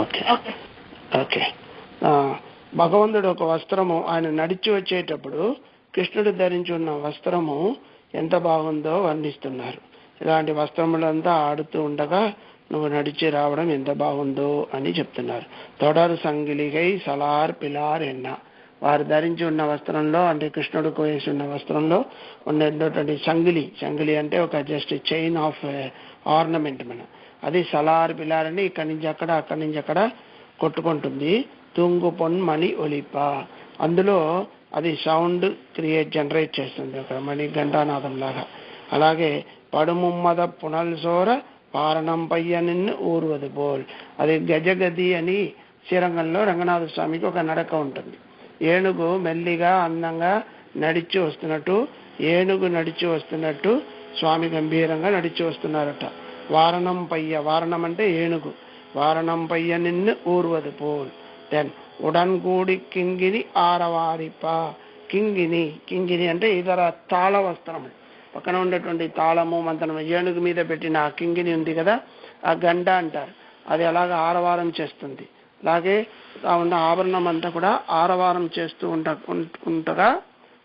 Okay okay భగవంతుడు ఒక వస్త్రము ఆయన నడిచి వచ్చేటప్పుడు కృష్ణుడు ధరించి ఉన్న వస్త్రము ఎంత బాగుందో వర్ణిస్తున్నారు. ఇలాంటి వస్త్రములంతా ఆడుతూ ఉండగా నువ్వు నడిచి రావడం ఎంత బాగుందో అని చెప్తున్నారు. తొడరు సంగిలిగై సలార్ పిలార్ ఎన్న. వారు ధరించి ఉన్న వస్త్రంలో అంటే కృష్ణుడు వేసి ఉన్న వస్త్రంలో ఉండేటువంటి సంగిలి సంగిలి అంటే ఒక జస్ట్ చైన్ ఆఫ్ ఆర్నమెంట్ మన. అది సలార్ పిల్లారని ఇక్కడి నుంచి అక్కడ అక్కడి నుంచి అక్కడ కొట్టుకుంటుంది. తుంగు పొన్ మణి ఒలిప. అందులో అది సౌండ్ క్రియేట్ జనరేట్ చేస్తుంది అక్కడ మణి ఘంటానాదం లాగా. అలాగే పడుముమ్మద పునల్సోర పారణం పయ్య నిన్ను ఊరువది బోల్. అది గజగది అని శ్రీరంగంలో రంగనాథ స్వామికి ఒక నడక ఉంటుంది. ఏనుగు మెల్లిగా అందంగా నడిచి వస్తున్నట్టు ఏనుగు నడిచి వస్తున్నట్టు స్వామి గంభీరంగా నడిచి వస్తున్నారట. వారణం పయ్య వారణం అంటే ఏనుగు. వారణం పయ్య నిన్ను ఊర్వది పోల్. దెన్ ఉడన్ కూడి కింగిని ఆరవారిప. కింగిని కింగిని అంటే ఇతర తాళ వస్త్రము పక్కన ఉండేటువంటి తాళము మంత్రము ఏనుగు మీద పెట్టిన ఆ కింగిని ఉంది కదా ఆ గంట అంటారు. అది అలాగ ఆరవారం చేస్తుంది. అలాగే ఆ ఉన్న ఆభరణం అంతా కూడా ఆరవారం చేస్తూ ఉంట ఉంటగా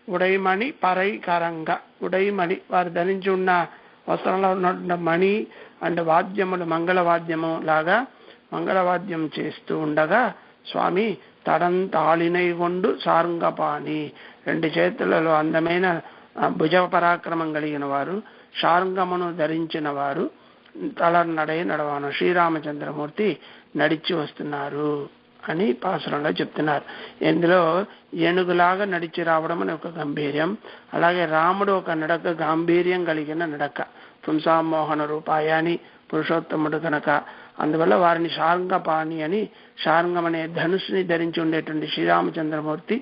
ఉడైమణి పరైకరంగా ఉడైమణి వారు ధరించి ఉన్న వస్త్రంలో ఉన్న మణి అంటే వాద్యములు మంగళ వాద్యము లాగా మంగళవాద్యం చేస్తూ ఉండగా స్వామి తడం తాళినై కొండు సారంగపాణి. రెండు చేతులలో అందమైన భుజ పరాక్రమం కలిగిన వారు షారంగమును ధరించిన వారు తలనడై నడవాను. శ్రీరామచంద్రమూర్తి నడిచి వస్తున్నారు అని పాసురంలో చెప్తున్నారు. ఇందులో ఏనుగులాగా నడిచి రావడం అని ఒక గంభీర్యం అలాగే రాముడు ఒక నడక గాంభీర్యం కలిగిన నడక. పుంసామోహన రూపాయ అని పురుషోత్తముడు కనుక అందువల్ల వారిని శారంగపాణి అని శారంగం అనే ధనుసుని ధరించి ఉండేటువంటి శ్రీరామచంద్రమూర్తి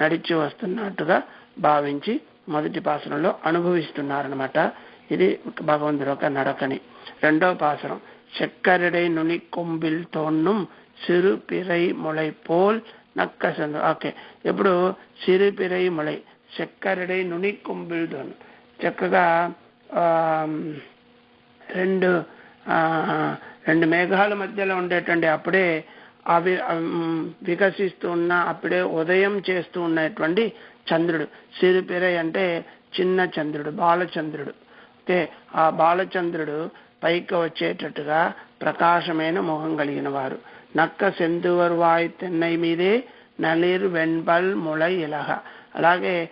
నడిచి వస్తున్నట్టుగా భావించి మొదటి పాసనంలో అనుభవిస్తున్నారనమాట ఇది భగవంతుడు ఒక నడకని. రెండో పాసనం చక్కరడై నుని కొంబిల్ తోన్నం సిరు పిరై ముళై పోల్ నక్క ఓకే ఇప్పుడు సిరు పిరై ముళై చక్కరడై నుని కొంబిల్ తోన్ చక్కగా రెండు రెండు మేఘాల మధ్యలో ఉండేటువంటి అప్పుడే అవి వికసిస్తూ ఉన్న అప్పుడే ఉదయం చేస్తూ ఉన్నటువంటి చంద్రుడు. సిరిపిరై అంటే చిన్న చంద్రుడు బాలచంద్రుడు. ఓకే? ఆ బాలచంద్రుడు పైకి వచ్చేటట్టుగా ప్రకాశమైన మొహం కలిగిన వారు నక్క సెందువరు వాయ్ తెన్నై మీదే నలిర్ వెన్పల్ ముళ ఇలహ. అలాగే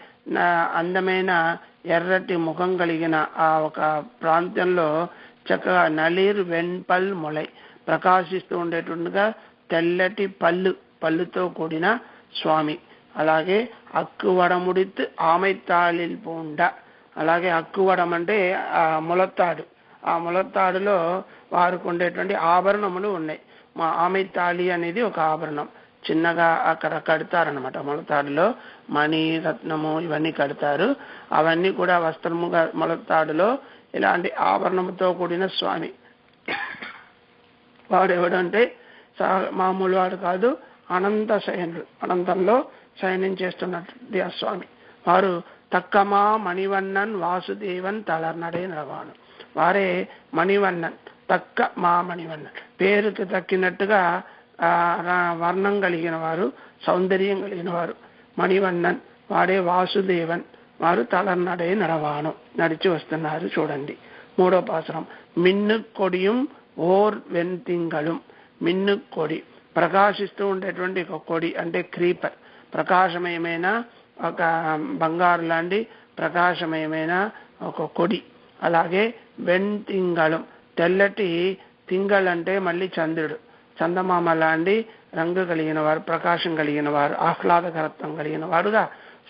అందమైన ఎర్రటి ముఖం కలిగిన ఆ ఒక ప్రాంతంలో చక్కగా నలిర్ వెన్పల్ మొలై ప్రకాశిస్తూ ఉండేటుండగా తెల్లటి పళ్ళు పళ్ళుతో కూడిన స్వామి. అలాగే అక్కువడముడిత్ ఆమెత్తాళిల్ పూండ. అలాగే అక్కువడం అంటే ఆ ములత్తాడు. ఆ ములత్తాడులో వారికి ఉండేటువంటి ఆభరణములు ఉన్నాయి. మా ఆమెత్తాళి అనేది ఒక ఆభరణం. చిన్నగా అక్కడ కడతారనమాట మొలతాడులో మణి రత్నము ఇవన్నీ కడతారు. అవన్నీ కూడా వస్త్రముగా మొలతాడులో ఇలాంటి ఆభరణముతో కూడిన స్వామి. వాడు ఎవడంటే మామూలు వాడు కాదు అనంత శయనుడు అనంతంలో శయనం చేస్తున్నటువంటి ఆ స్వామి. వారు తక్కమా మణివన్నన్ వాసుదేవన్ తలర్నడే నడవాను వారే మణివన్నన్ తక్క మా మణివన్నన్. పేరుకి తక్కినట్టుగా వర్ణం కలిగిన వారు సౌందర్యం కలిగిన వారు మణివన్నన్ వాడే వాసుదేవన్ వారు తలన్నడే నడవాను నడిచి వస్తున్నారు చూడండి. మూడో పాసరం మిన్ను కొడియం ఓర్ వెంతింగళం. మిన్ను కొడి ప్రకాశిస్తూ ఉండేటువంటి ఒక కొడి అంటే క్రీపర్. ప్రకాశమయమైన ఒక బంగారు లాంటి ప్రకాశమయమైన ఒక కొడి. అలాగే వెంతింగళం తెల్లటి తింగళ్ అంటే మళ్ళీ చంద్రుడు. చందమామ లాంటి రంగు కలిగిన వారు ప్రకాశం కలిగిన వారు ఆహ్లాదకరత్వం కలిగిన వారుగా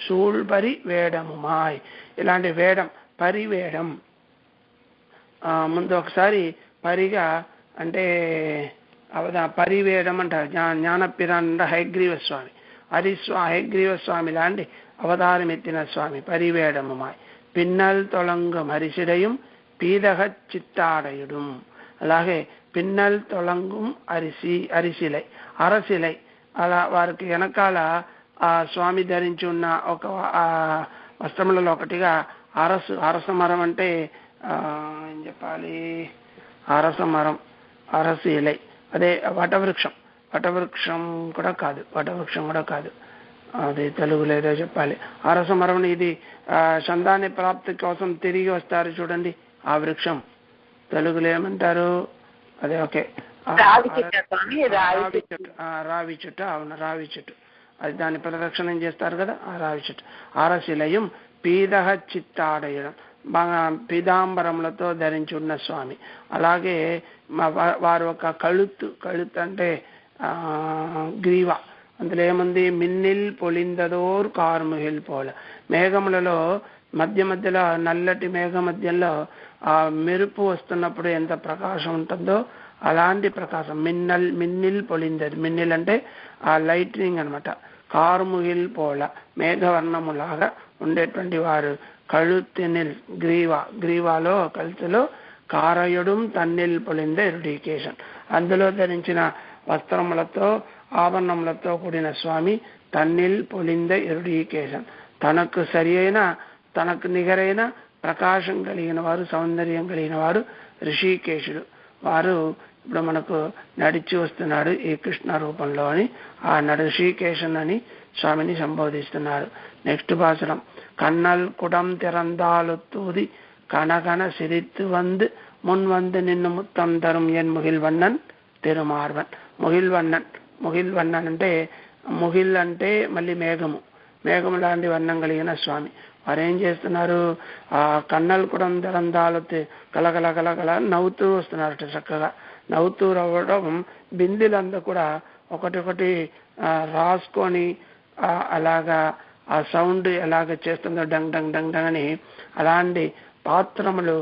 సూళ్పరి వేడము మాయ్ ఇలాంటి వేడం పరివేడం ఆ, ముందు ఒకసారి పరిగా అంటే అవదా పరివేడం అంటారు జ్ఞా జ్ఞానపిరానంద హయగ్రీవ స్వామి హరిస్వా హయగ్రీవ స్వామి లాంటి అవతారం ఎత్తిన స్వామి పరివేడము మాయ్ పిన్నల్ తొలంగం హరిసిడయం పీదగ చిత్తాడయుడు பின்னல் పిన్నల్ அரிசி అరిసి అరిసిలై అరసిలై అలా వారికి వెనకాల ఆ స్వామి ధరించి ఉన్న ఒక వస్త్రములలో ఒకటిగా అరసు అరస మరం అంటే ఏం చెప్పాలి? అరస మరం అరసి ఇలై. అదే వటవృక్షం. వటవృక్షం కూడా కాదు. వటవృక్షం కూడా కాదు. అది తెలుగులో ఏదో చెప్పాలి. అరస మరం ఇది చందాన్ని సంతాన ప్రాప్తి కోసం తిరిగి వస్తారు చూడండి. ఆ వృక్షం. తెలుగులో ఏమంటారు? అదే ఓకే. రావి చెట్టు రావి అవును రావి చెట్టు. అది దాన్ని ప్రదక్షిణం చేస్తారు కదా ఆ రావి చెట్టు. ఆరశిలయం పీదహ చిత్తాడయడం బాగా పీతాంబరములతో ధరించి ఉన్న స్వామి. అలాగే వారు ఒక కழுతు కழுతు అంటే గ్రీవ. అందులో ఏముంది? మిన్నిల్ పొలిందదోర్ కార్ముహిల్ పోల. మేఘములలో మధ్య మధ్యలో నల్లటి మేఘ మధ్యలో ఆ మెరుపు వస్తున్నప్పుడు ఎంత ప్రకాశం ఉంటుందో అలాంటి ప్రకాశం. మిన్నల్ మిన్నిల్ పొలిందది మిన్నిల్ అంటే ఆ లైట్నింగ్ అనమాట కార్ముగిల్ పోల మేఘవర్ణములాగా ఉండేటువంటి వారు. కழுத்தினில் గ్రీవ గ్రీవాలో కలుతులో కారయుడుం తన్నిల్ పొలిందే రుడికేషన్ అందులో ధరించిన వస్త్రములతో ఆభరణములతో కూడిన స్వామి తన్నిల్ పొలింద ఎరుడికేషన్ తనకు సరి అయిన తనకు నిగరైన ప్రకాశం కలిగిన వారు సౌందర్యం కలిగిన వారు ఋషికేశుడు. వారు ఇప్పుడు మనకు నడిచి వస్తున్నాడు ఈ కృష్ణ రూపంలో అని. ఆ నడు ఋషికేశన్ అని స్వామిని సంబోధిస్తున్నారు. నెక్స్ట్ భాషణం. కన్నల్ కుడం తిరందాలు తూది కనకన సిరిత్తు వంద్ మున్ వందు నిన్ను ముత్తం తరుం ఎన్ ముగిల్ వన్నన్ తిరుమార్వన్. ముగిల్ వన్నన్ ముగిల్ వన్నన్ అంటే ముగిల్ అంటే మళ్ళీ మేఘము. మేఘము లాంటి వర్ణం కలిగిన స్వామి. వారు ఏం చేస్తున్నారు? ఆ కన్నలు కూడా దరందాలు కలగల కలగల నవ్వుతూ వస్తున్నారట చక్కగా. నవ్వుతూ రావడం బిందెలంతా కూడా ఒకటి రాసుకొని అలాగా ఆ సౌండ్ ఎలాగ చేస్తుందో డంగ్ డంగ్ డంగ్ డంగ్ అని అలాంటి పాత్రములు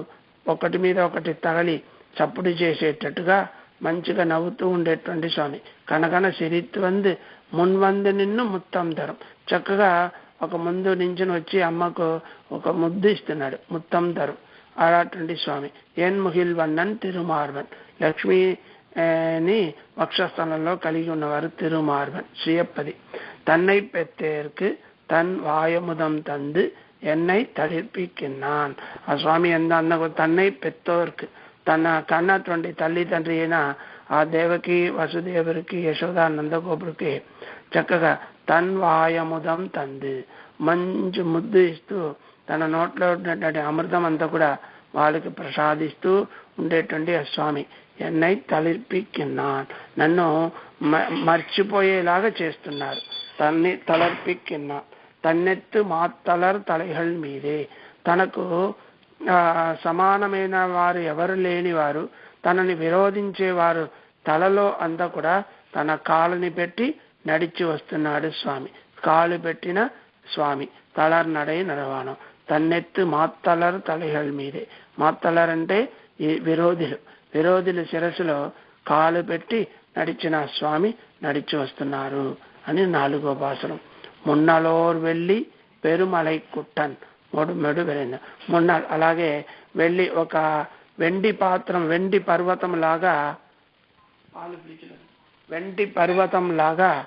ఒకటి మీద ఒకటి తగలి చప్పుడు చేసేటట్టుగా మంచిగా నవ్వుతూ ఉండేటువంటి స్వామి. కనకన సిరిత్వంద్ మున్వందు నిన్ను ముత్తం ధరం చక్కగా ఒక ముందు నించుని వచ్చి అమ్మకు ఒక ముద్దు ఇస్తున్నాడు ముత్తం తరు అలాంటి స్వామి ఏన్ ముహిల్వన్నన్ తిరుమార్వన్ లక్ష్మి లక్ష్మిని వక్షస్థలంలో కలిగి ఉన్నవారు తిరుమార్వన్ శ్రీయప్పది தன்னை பெற்றேற்கு తన్ வாயமுதம் தந்து என்னை தடிப்பிக்கினான் சுவாமி எந்த அந்த தன்னை பெற்றோருக்கு தன்னை கண்ணத்துண்டி தள்ளி తండ్రి ఆ దేవకి వసుదేవుడికి యశోదా నందగోపుడికి சக்கக తన్ వాయముదం తంది. మంచి ముద్దు ఇస్తూ తన నోట్లో ఉన్నటువంటి అమృతం అంతా కూడా వాళ్ళకి ప్రసాదిస్తూ ఉండేటువంటి ఆ స్వామి. ఎన్నై తలిర్పికిన్నాన్ నన్ను మ- మర్చిపోయేలాగా చేస్తున్నారు. తన్ని తలర్పిక్కిన్నా తన్నెత్తు మాతల తలహల్ మీదే. తనకు సమానమైన వారు ఎవరు లేని వారు తనని విరోధించేవారు తలలో అంతా కూడా తన కాలుని పెట్టి నడిచి వస్తున్నాడు స్వామి. కాలు పెట్టిన స్వామి. తలర్ నడై నడవానం తన్నెత్తు మాత్తలర్ తలహల్ మీదే. మాత్తలర్ అంటే ఈ విరోధులు. విరోధుల శిరస్సులో కాలు పెట్టి నడిచిన స్వామి నడిచి వస్తున్నారు అని నాలుగో భాషణం. మున్నలోర్ వెళ్ళి పెరుమలై కుట్టన్ మూడు మెడు వెళ్ళింది. మున్న అలాగే వెళ్ళి ఒక వెండి పాత్రం వెండి పర్వతం లాగా పాలు వెండి పర్వతం లాగా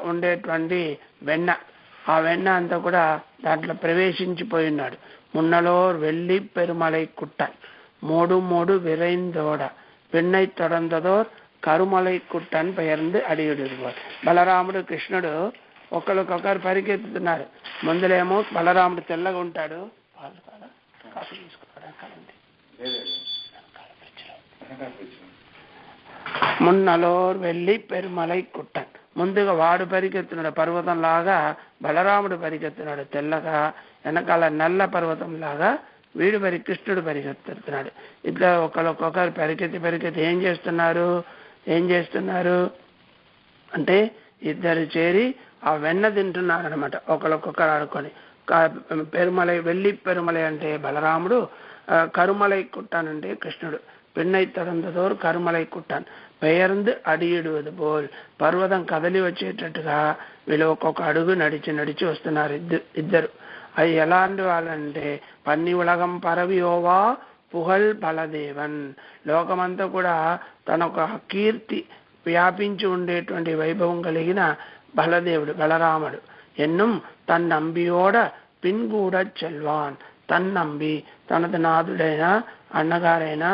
ఉండేటువంటి వెన్న. ఆ వెన్న అంతా కూడా దాంట్లో ప్రవేశించిపోయి ఉన్నాడు మున్నలో వెళ్ళి పెరుమలై కుట్టన్ మూడు మూడు విరైందోడ. పెన్నై తొడందదోర్ కరుమలై కుట్టన్ పెయర్ந்து అడియుడువారు బలరాముడు కృష్ణుడు ఒకరికొకరు పరిగెత్తుతున్నారు. ముందులేమో బలరాముడు తెల్లగా ఉంటాడు. వాళ్ళు కాడ కాఫీ తీసుకున్నాడు కాదండి. మున్నలోర్ వెళ్ళి పెరుమలై కుట్టన్ ముందుగా వాడు పరిగెత్తున్నాడు పర్వతం లాగా బలరాముడు పరిగెత్తున్నాడు తెల్లగా వెనకాల నల్ల పర్వతం లాగా వీడు పరి కృష్ణుడు పరిగెత్తుతున్నాడు. ఇట్లా ఒకరికొకరు పరిగెత్తి పరిగెత్తి ఏం చేస్తున్నారు? ఏం చేస్తున్నారు? అంటే ఇద్దరు చేరి ఆ వెన్న తింటున్నారనమాట ఒకరికొకరు ఆడుకొని. పెరుమలై వెళ్ళి పెరుమలై అంటే బలరాముడు కరుమలై కుట్టానంటే కృష్ణుడు. పెన్నై తడందదోరు కరుమలై కుట్టాను. పెయర్ందు అడియుడువదు బోల్ పర్వతం కదలి వచ్చేటట్టుగా వీళ్ళు ఒక్కొక్క అడుగు నడిచి నడిచి వస్తున్నారు ఇద్దరు ఇద్దరు అవి ఎలాంటి వాళ్ళంటే పన్ని ఉలగం పరవియోవా పుహల్ బలదేవన్ లోకమంతా కూడా తన ఒక కీర్తి వ్యాపించి ఉండేటువంటి వైభవం కలిగిన బలదేవుడు బలరాముడు ఎన్నుం తన్నంబియోడ పిన్గూడ చెల్వాన్ తన్నంబి తనది నాథుడైన అన్నగారైన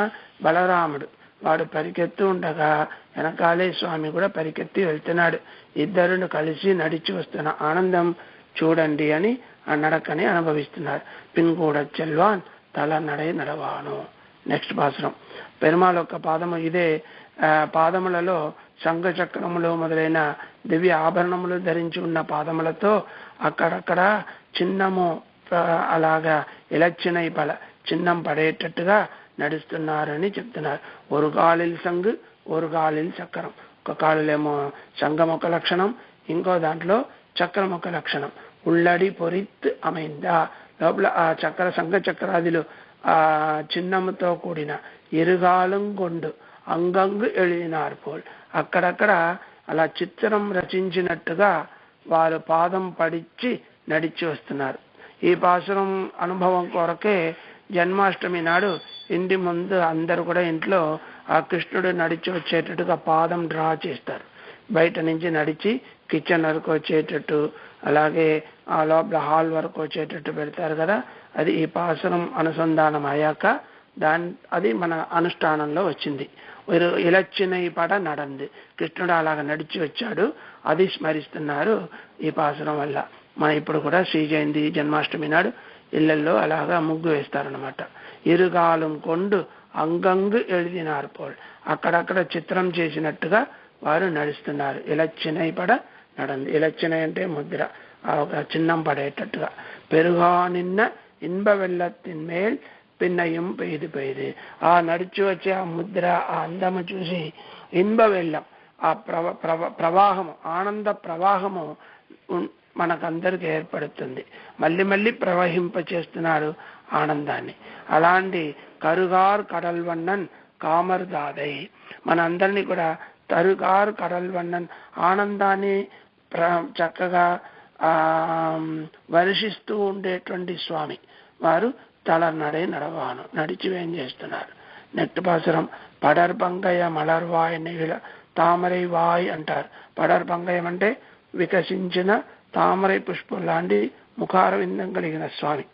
బలరాముడు వాడు పరిగెత్తు ఉండగా వెనకాలే స్వామి కూడా పరిగెత్తి వెళ్తున్నాడు. ఇద్దరును కలిసి నడిచి వస్తున్న ఆనందం చూడండి అని ఆ నడకని అనుభవిస్తున్నారు. పిన్ కూడా చెల్వాన్ తల నడే నడవాను. నెక్స్ట్ పాసరం పెరుమాళ్ యొక్క పాదము ఇదే. పాదములలో శంఖ చక్రములు మొదలైన దివ్య ఆభరణములు ధరించి ఉన్న పాదములతో అక్కడక్కడ చిన్నము అలాగా ఇలచ్చినై పల చిన్నం పడేటట్టుగా నడుస్తున్నారని చెప్తున్నారు. ఒక కాలిల్ సంగ్ ఒక కాలిల్ చక్రం. ఒక కాలులేమో సంగం ఒక లక్షణం ఇంకో దాంట్లో చక్రం ఒక లక్షణం. ఉళ్ళడి పొరిత్ అమైందా. లోపల ఆ చక్ర సంఘ చక్రాదిలు ఆ చిన్నముతో కూడిన ఇరుగాలం కొండు అంగంగు ఎళినారు పోల్. అక్కడక్కడ అలా చిత్రం రచించినట్టుగా వారు పాదం పడిచి నడిచి వస్తున్నారు. ఈ పాసురం అనుభవం కొరకే జన్మాష్టమి నాడు ఇంటి ముందు అందరూ కూడా ఇంట్లో ఆ కృష్ణుడు నడిచి వచ్చేటట్టుగా పాదం డ్రా చేస్తారు. బయట నుంచి నడిచి కిచెన్ వరకు వచ్చేటట్టు అలాగే ఆ లోపల హాల్ వరకు వచ్చేటట్టు పెడతారు కదా. అది ఈ పాసనం అనుసంధానం అయ్యాక దాని అది మన అనుష్ఠానంలో వచ్చింది. ஒரு ఇలచ్చిన ఈ పాట నడంది కృష్ణుడు అలాగ నడిచి వచ్చాడు. అది స్మరిస్తున్నారు ఈ పాసనం వల్ల. మన ఇప్పుడు కూడా శ్రీ జయంతి జన్మాష్టమి నాడు ఇళ్ళలో అలాగా ముగ్గు వేస్తారనమాట ఇరుగాలం కొండు అంగంగు ఎడిదినారు పోల్. అక్కడక్కడ చిత్రం చేసినట్టుగా వారు నడుస్తున్నారు. ఇలచ్చినై పడ నడంది. ఇలచ్చినై అంటే ముద్ర. చిన్నం పడేటట్టుగా. పెరుగా నిన్న ఇన్ప வெள்ளத்தின் మేల్ పిన్నయం பெய்து பெய்து ఆ నడిచి వచ్చే ఆ ముద్ర ఆ అందము చూసి ఇన్బ వెళ్ళం. ఆ ప్రవ ప్రవ ప్రవాహము ఆనంద ప్రవాహము మనకందరికి ఏర్పడుతుంది. మళ్ళీ మళ్ళీ ప్రవహింప చేస్తున్నారు ఆనందాన్ని. అలాంటి కరుగార్ కడల్వన్నన్ కామర్దాదై. కామర్ దాదై మనందరినీ కూడా తరుగార్ కడల్వన్నన్ ఆనందాన్ని ప్ర చక్కగా వర్షిస్తూ ఉండేటువంటి స్వామి. వారు తల నడే నడవాను. నడిచి చేస్తున్నారు? నెక్స్ట్ పాసురం పడర్ పంగయ మలర్వాయ్ నిగిల తామరై వాయ్ అంటారు. పడర్ పంగయం అంటే వికసించిన తామరై పుష్పం లాంటి ముఖారవిందం కలిగిన స్వామి.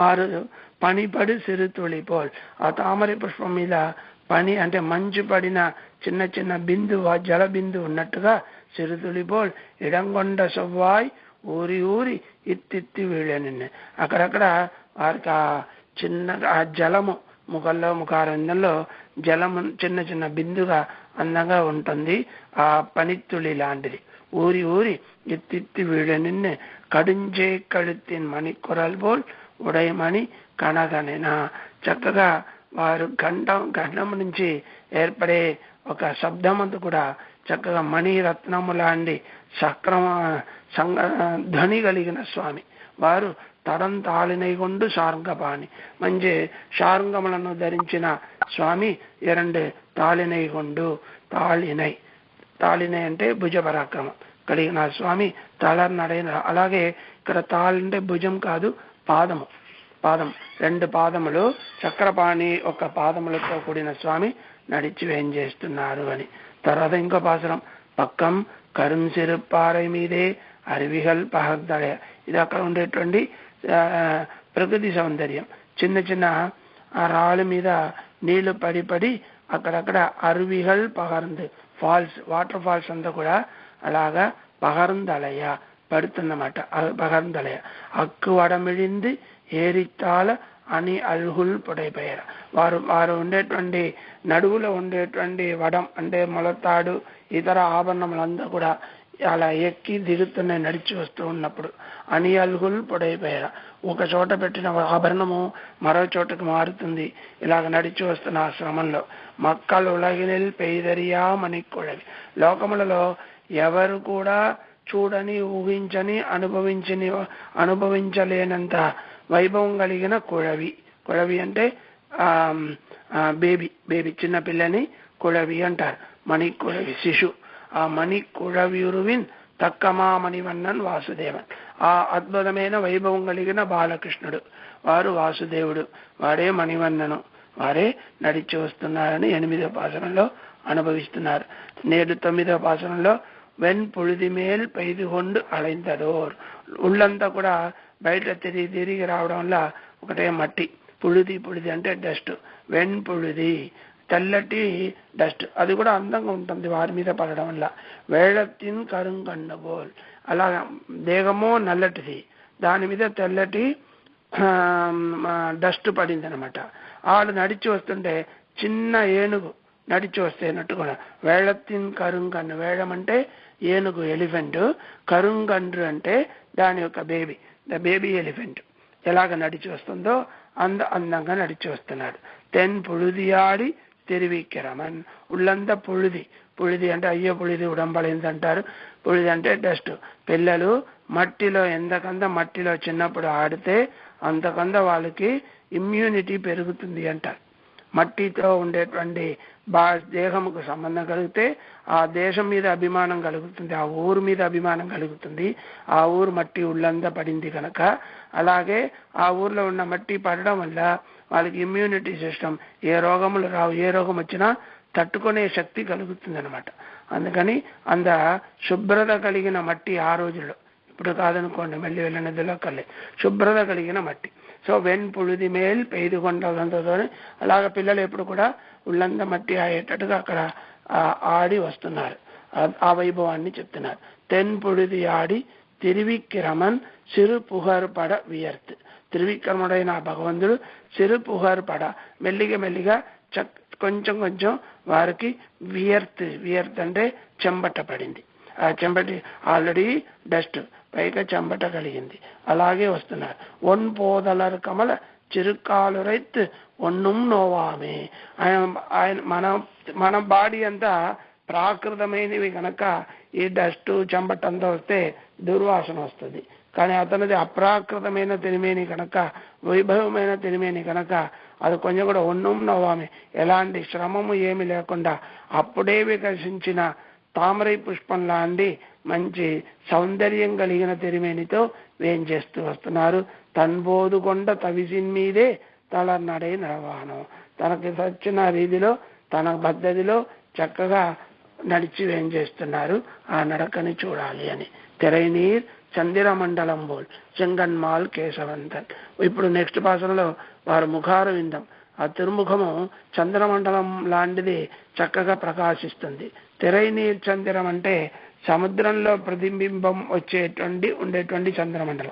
వారు పనిపడి సిరుతుళిపోల్ ఆ తామర పుష్పం మీద పని అంటే మంచు పడిన చిన్న చిన్న బిందువు ఆ జల బిందువు ఉన్నట్టుగా సిరుతుళిపోల్ ఇడంగొండ సవ్వాయ్ ఊరి ఊరి ఇత్తిత్తి వీళ్ళని అక్కడక్కడ వారికి ఆ చిన్న ఆ జలము ముఖంలో ముఖారంధంలో జలము చిన్న చిన్న బిందుగా అందంగా ఉంటుంది. ఆ పనిత్తుళి లాంటిది. ఊరి ఊరి ఎత్తిత్తి நின்று கடுஞ்சே கழுத்தின் மணிக்குரல் போல் ఉడయమణి కనగనిన చక్కగా వారు గండం గండం నుంచి ఏర్పడే ఒక శబ్దమంతా కూడా చక్కగా మణిరత్నము లాంటి సక్రమ సంగ ధ్వని కలిగిన స్వామి వారు తడం తాళినైగొండు సారంగపాణి మంచి శార్ంగములను ధరించిన స్వామి ఎరండు తాళినైగొండు తాళినై తాళినే అంటే భుజ పరాక్రమం కలిగిన స్వామి తలర్నడైన అలాగే ఇక్కడ తాళంటే భుజం కాదు పాదము. పాదం. రెండు పాదములు చక్రపాణి ఒక పాదములతో కూడిన స్వామి నడిచి వేం చేస్తున్నారు అని. తర్వాత ఇంకో పాసరం పక్కం కరుం సిరుపారై మీదే అరివిహల్ పహద్దయ. ఇది అక్కడ ఉండేటువంటి ప్రకృతి సౌందర్యం. చిన్న చిన్న ఆ రాళ్ళ మీద నీళ్ళు పడి పడి అక్కడక్కడ అరువిహల్ పగర్ంది ఫాల్స్ వాటర్ ఫాల్స్ అంతా కూడా అలాగా పగర్ందలయ పడుతుందన్నమాట. పగర్ందలయ అక్కు వడమిడింది ఏరిత్తాల అని అల్హుల్ పొడైపోయార వారు వారు ఉండేటువంటి నడువులో ఉండేటువంటి వడం అంటే మొలతాడు ఇతర ఆభరణములంతా కూడా అలా ఎక్కి దిగుతున్నాయి నడిచి వస్తూ ఉన్నప్పుడు అని అల్హుల్ పొడైపోయారు ఒక చోట పెట్టిన ఆభరణము మరో చోటకు మారుతుంది. ఇలాగ నడిచి వస్తున్న ఆ శ్రమంలో మక్కలు ഉളകിനിൽ പെയ്തരിയാ മണിക്കുഴൽ లోకములలో ఎవరు కూడా చూడని ఊహించని అనుభవించని అనుభవించలేనంత వైభవం కలిగిన కొడవి కొడవి అంటే బేబీ. బేబీ చిన్న పిల్లని కొడవి అంటారు. మణి కొడవి శిశు. ఆ మణి కుళవిరువిన్ తక్కమా మణివన్నన్ వాసుదేవన్. ఆ అద్భుతమైన వైభవం కలిగిన బాలకృష్ణుడు. వారు వాసుదేవుడు. వాడే మణివన్నను. వారే నడిచి వస్తున్నారని ఎనిమిదవ పాసనంలో అనుభవిస్తున్నారు. నేడు తొమ్మిదవ పాసనంలో వెన్ పొడిది మేల్ పైది హొండు అలైందదోర్ ఉళ్ళంతా కూడా బయట తిరిగి తిరిగి రావడం వల్ల ఒకటే మట్టి. పుడిది పుడిది అంటే డస్ట్. వెన్ పుడిది తెల్లటి డస్ట్. అది కూడా అందంగా ఉంటుంది వారి మీద పడడం వల్ల. వేళత్తిన్ కరుం కండబోల్ అలా దేగము నల్లటిది. దాని మీద తెల్లటి డస్ట్ పడింది అనమాట వాళ్ళు నడిచి వస్తుంటే చిన్న ఏనుగు నడిచి వస్తేనట్టు కూడా. వేళత్తిన్ కరుంగన్ను అంటే ఏనుగు ఎలిఫెంట్ కరుంగండ్రు అంటే దాని యొక్క బేబీ ద బేబీ ఎలిఫెంట్. ఎలాగ నడిచి వస్తుందో అంద అందంగా నడిచి వస్తున్నాడు. తెన్ పుழுதியாடி తెరివిక్రమన్. ఉళ్ళంతా పుళుది. పుళిది అంటే అయ్యో పుళిది ఉడంబళింది అంటారు. పుళిది అంటే డస్ట్. పిల్లలు మట్టిలో ఎంతకంద మట్టిలో చిన్నప్పుడు ఆడితే అంతకంత వాళ్ళకి ఇమ్యూనిటీ పెరుగుతుంది అంటారు మట్టితో ఉండేటువంటి బా దేహముకు సంబంధం కలిగితే ఆ దేశం మీద అభిమానం కలుగుతుంది ఆ ఊరు మీద అభిమానం కలుగుతుంది. ఆ ఊరు మట్టి ఉళ్ళంతా పడింది కనుక అలాగే ఆ ఊర్లో ఉన్న మట్టి పడడం వల్ల వాళ్ళకి ఇమ్యూనిటీ సిస్టమ్ ఏ రోగములు రావు ఏ రోగం వచ్చినా తట్టుకునే శక్తి కలుగుతుంది అనమాట అందుకని అంద శుభ్రత కలిగిన మట్టి ఆ రోజుల్లో ఇప్పుడు కాదనుకోండి మళ్ళీ వెళ్ళినదిలో కల్లే శుభ్రత కలిగిన మట్టి. సో వెన్ పుழுది మేల్ పెయిదు కొండలంతతో అలాగ పిల్లలు ఎప్పుడు కూడా ఉళ్ళంతా మట్టి అయ్యేటట్టుగా అక్కడ ఆడి వస్తున్నారు. ఆ వైభవాన్ని చెప్తున్నారు. తెన్పుడిది ఆడి తిరువిక్రమన్ సిరు పుహర్ పడ వియర్త్. త్రివిక్రముడైన భగవంతుడు సిరు పుహర్ పడ మెల్లిగా మెల్లిగా చక్ కొంచెం కొంచెం వారికి వియర్త్ వియర్త్ అంటే చెంబట పడింది. ఆ చెంబటి ఆల్రెడీ డస్ట్ పైగా చెంబట కలిగింది. అలాగే వస్తున్నారు. ఒన్ పోదలర్ కమల చిరుకాలురైత్ ఒన్నుం నోవామే. ఆయన ఆయన మన మన బాడీ అంతా ప్రాకృతమైనవి కనుక ఈ డస్ట్ చెంబట అంతా వస్తే దుర్వాసన వస్తుంది. కానీ అతనిది అప్రాకృతమైన తిరిమేని కనుక వైభవమైన తిరిమేని కనుక అది కొంచెం కూడా ఒన్నుం నవ్వామి ఎలాంటి శ్రమము ఏమి లేకుండా అప్పుడే వికసించిన తామరై పుష్పం లాంటి మంచి సౌందర్యం కలిగిన తిరిమేనితో వేంచేస్తూ వస్తున్నారు. తన్బోదుకొండ తవిసిన్ మీదే తల నడే నడవాను తనకి వచ్చిన రీతిలో తన పద్ధతిలో చక్కగా నడిచి వేంచేస్తున్నారు. ఆ నడకని చూడాలి అని. తెరైనీర్ చందిర మండలం బోల్ చెంగన్మాల్ కేశవంతన్ ఇప్పుడు నెక్స్ట్ భాషలో వారు ముఖార విందం. ఆ తిరుముఖము చంద్రమండలం లాంటిది చక్కగా ప్రకాశిస్తుంది. తెరైనీల్ చంద్రం అంటే సముద్రంలో ప్రతిబింబం వచ్చేటువంటి ఉండేటువంటి చంద్రమండలం.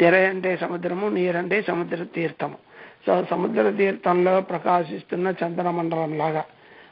తెర అంటే సముద్రము నీరంటే సముద్ర తీర్థము. సో సముద్ర తీర్థంలో ప్రకాశిస్తున్న చంద్రమండలం లాగా.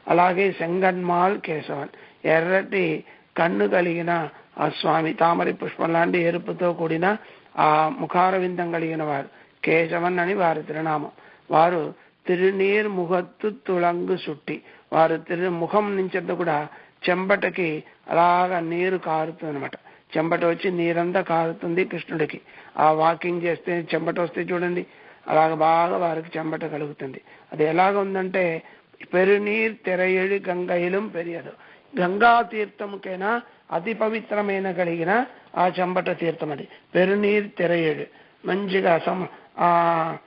అలాగే సెంగన్మాల్ కేశవన్ ఎర్రటి కన్ను కలిగిన ఆ స్వామి తామరి పుష్పం లాంటి ఎరుపుతో కూడిన ఆ ముఖారవిందం కలిగిన వారు. కేశవన్ అని వారి తిరునామం. వారు తిరునీర్ ముఖత్తు తుళంగు సుట్టి వారు తిరిగి ముఖం నుంచి కూడా చెంబటకి అలాగా నీరు కారుతుంది అనమాట చెంబట వచ్చి నీరంతా కారుతుంది కృష్ణుడికి. ఆ వాకింగ్ చేస్తే చెంబట వస్తే చూడండి అలాగ బాగా వారికి చెంబట కలుగుతుంది. అది ఎలాగ ఉందంటే పెరునీర్ తెరయడి గంగయిలం పెరియదు. గంగా తీర్థముకైనా అతి పవిత్రమైన కలిగిన ఆ చెంబట తీర్థం అది. పెరునీర్ తెరయడు మంచిగా సమ ఆ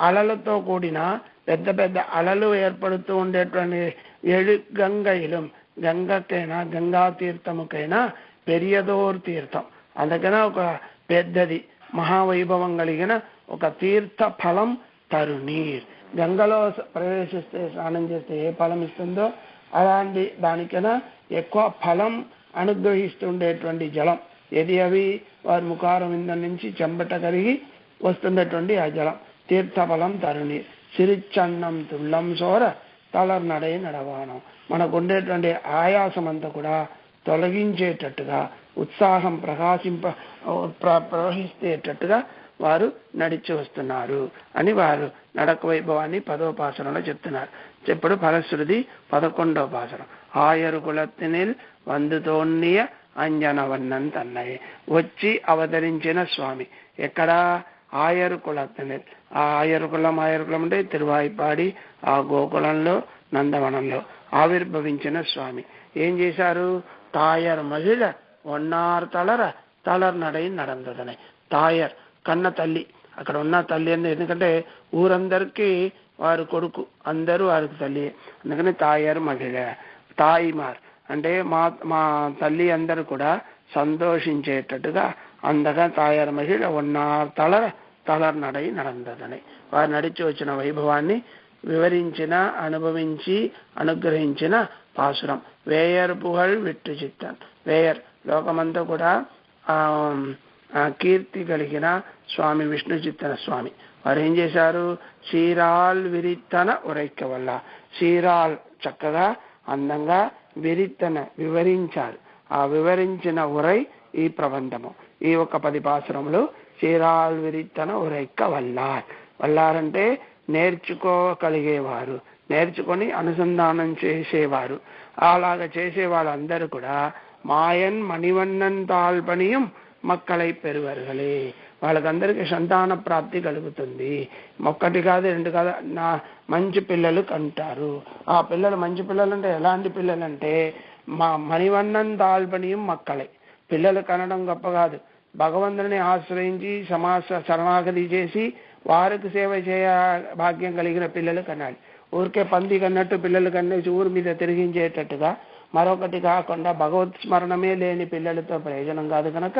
అలలతో కూడిన పెద్ద పెద్ద అలలు ఏర్పడుతూ ఉండేటువంటి ఏడు గంగయిలం గంగకైనా గంగా తీర్థముకైనా పెరియదోర్ తీర్థం. అందుకనే ఒక పెద్దది మహావైభవం కలిగిన ఒక తీర్థ ఫలం తరునీర్. గంగలో ప్రవేశిస్తే స్నానం చేస్తే ఏ ఫలం ఇస్తుందో అలాంటి దానికైనా ఎక్కువ ఫలం అనుగ్రహిస్తుండేటువంటి జలం. ఏది అవి? వారి ముఖారం ఇందం నుంచి చెంబట కలిగి వస్తున్నటువంటి ఆ జలం. తీర్థఫలం తరుణి సిరిచన్నం తుళ్ళం సోర తలర్నడై నడవానం మనకు ఉండేటువంటి ఆయాసం అంతా కూడా తొలగించేటట్టుగా ఉత్సాహం ప్రకాశింప ప్రవహిస్తేటట్టుగా వారు నడిచి వస్తున్నారు అని వారు నడక వైభవాన్ని పదోపాసనలో చెప్తున్నారు చెప్పుడు ఫలశ్రుతి పదకొండోపాసనం ఆయరు కులత్తినిల్ వందుతోన్నియ తోన్నియ అంజనవన్నన్ తన్నయ్య వచ్చి అవతరించిన స్వామి ఎక్కడా ఆయరు కులత్తినిల్ ఆ ఆయరు కులం ఆయర్ కులం అంటే తిరువాయిపాడి ఆ గోకులంలో నందవనంలో ఆవిర్భవించిన స్వామి. ఏం చేశారు? తాయర్ మహిళ ఒన్నార్ తలర తలర్ నడై నడందదనే తాయర్ కన్న తల్లి అక్కడ ఉన్న తల్లి అని ఎందుకంటే ఊరందరికీ వారు కొడుకు అందరూ వారికి తల్లి. అందుకని తాయారు మహిళ తాయిమార్. అంటే మా మా తల్లి అందరూ కూడా సంతోషించేటట్టుగా అందగా తాయారు మహిళ ఉన్న తల తలర్ నడై నడందదని వారు నడిచి వచ్చిన వైభవాన్ని వివరించిన అనుభవించి అనుగ్రహించిన పాసురం వేయర్ పుగళ్ విట్టు చిత్తం. వేయర్ లోకమంతా కూడా కీర్తి కలిగిన స్వామి విష్ణు చిత్తన స్వామి. వారు ఏం చేశారు? చీరాల్ విరిత్తన ఉరైక్క వల్ల చీరాల్ చక్కగా అందంగా విరిత్తన వివరించారు. ఆ వివరించిన ఉరై ఈ ప్రబంధము. ఈ ఒక పది పాసురములు చీరాల్ విరిత్తన ఉరైక్క వల్లార్. వల్లారంటే నేర్చుకోగలిగేవారు నేర్చుకొని అనుసంధానం చేసేవారు. అలాగ చేసే వాళ్ళందరూ కూడా మాయన్ మణివన్నన్ తాల్పనియం మక్కలై పెరువరుగలే వాళ్ళకందరికీ సంతాన ప్రాప్తి కలుగుతుంది. ఒక్కటి కాదు రెండు కాదు నా మంచి పిల్లలు కంటారు. ఆ పిల్లలు మంచి పిల్లలు అంటే ఎలాంటి పిల్లలు అంటే మా మణివన్నన్ తాల్పనియం మక్కలై. పిల్లలు కనడం గొప్ప కాదు. భగవంతుని ఆశ్రయించి సమాస శరణాగతి చేసి వారికి సేవ చేయ భాగ్యం కలిగిన పిల్లలు కన్నాడు. ఊరికే పంది కన్నట్టు పిల్లలు కన్నేసి ఊరి మీద తిరిగించేటట్టుగా మరొకటి కాకుండా భగవత్ స్మరణమే లేని పిల్లలతో ప్రయోజనం కాదు కనుక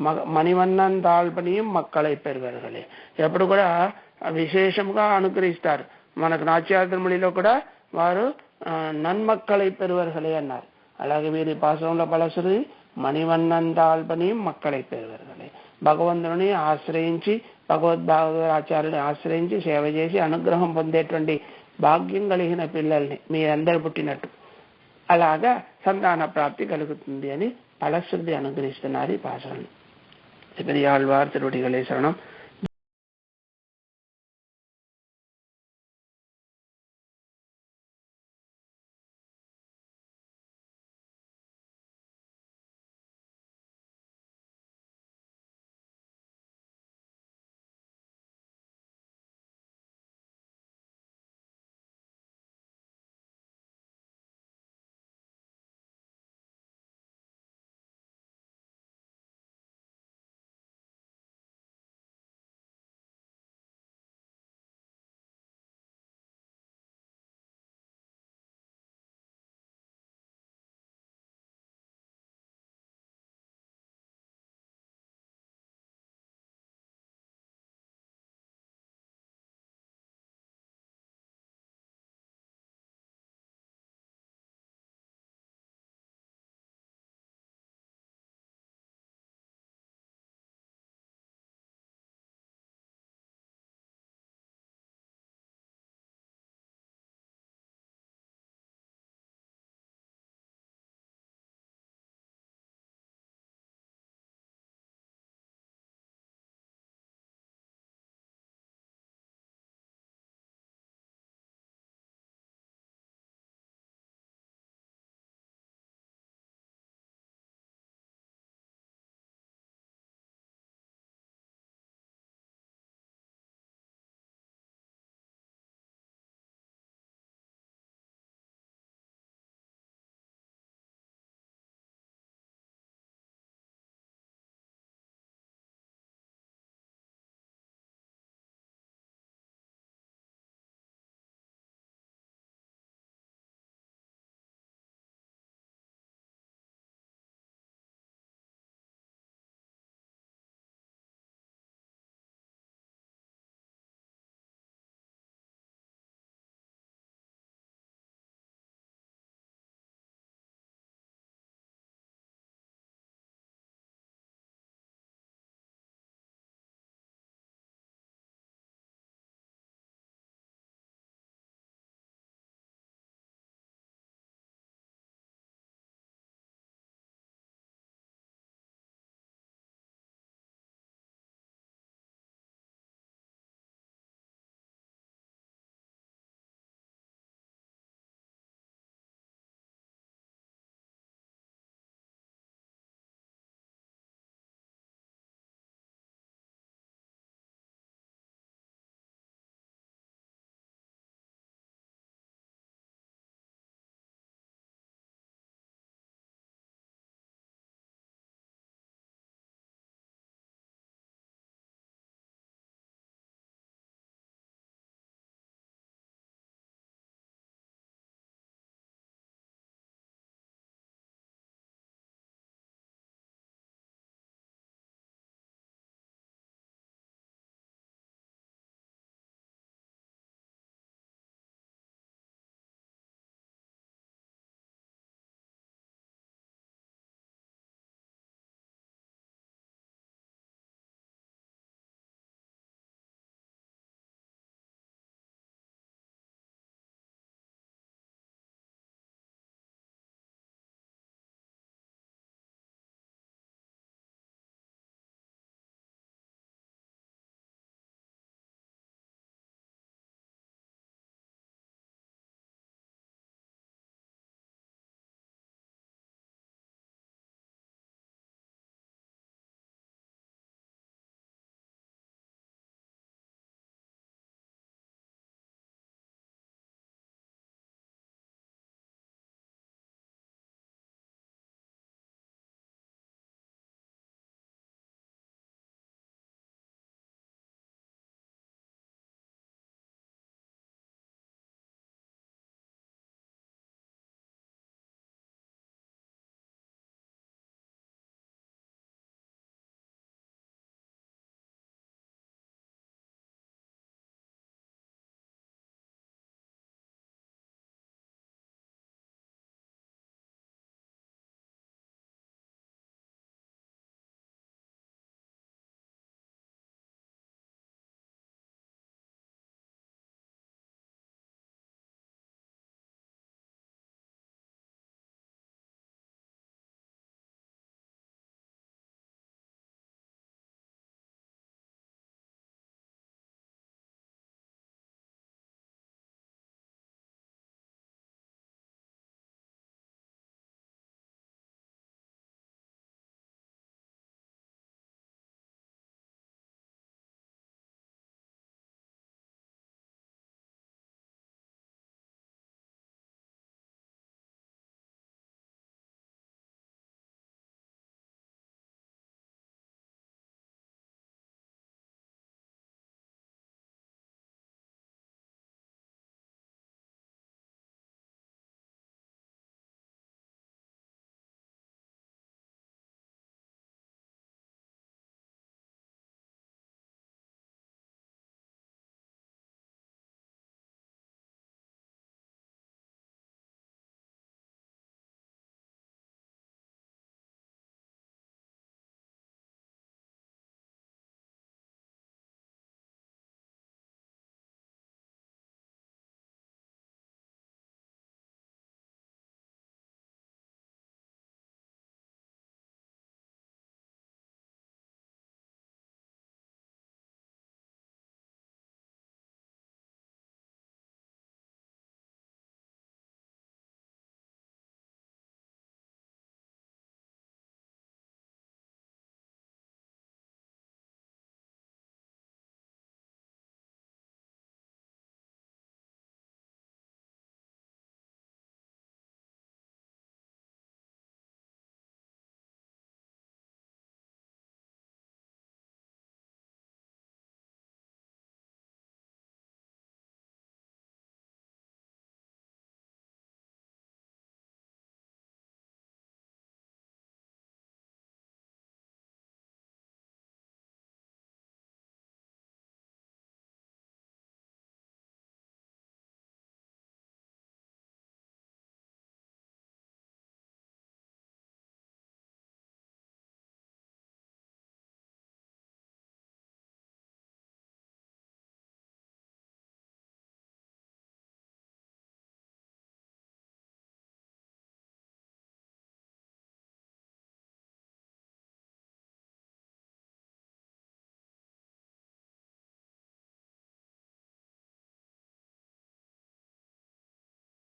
మగ మణివన్నం తాల్పనీయం మక్కలై పెరగలగలే ఎప్పుడు కూడా విశేషంగా అనుగ్రహిస్తారు. మనకు నాట్యాద్రముడిలో కూడా వారు నన్మక్కలై పెరువరగలే అన్నారు. అలాగే వీరి పాసంలో పలసరి మణివన్నందాల్బనియం మక్కడై పెరగలే భగవంతుని ఆశ్రయించి భగవద్భాగాచార్యుని ఆశ్రయించి సేవ చేసి అనుగ్రహం పొందేటువంటి భాగ్యం కలిగిన పిల్లల్ని మీరందరు పుట్టినట్టు. అలాగా సంతాన ప్రాప్తి కలుగుతుంది అని பலஸ்ருதி அனுகிரிஸ்தனாரி பாசனம் ఆళ్వార్ திருவடிகளே சரணம்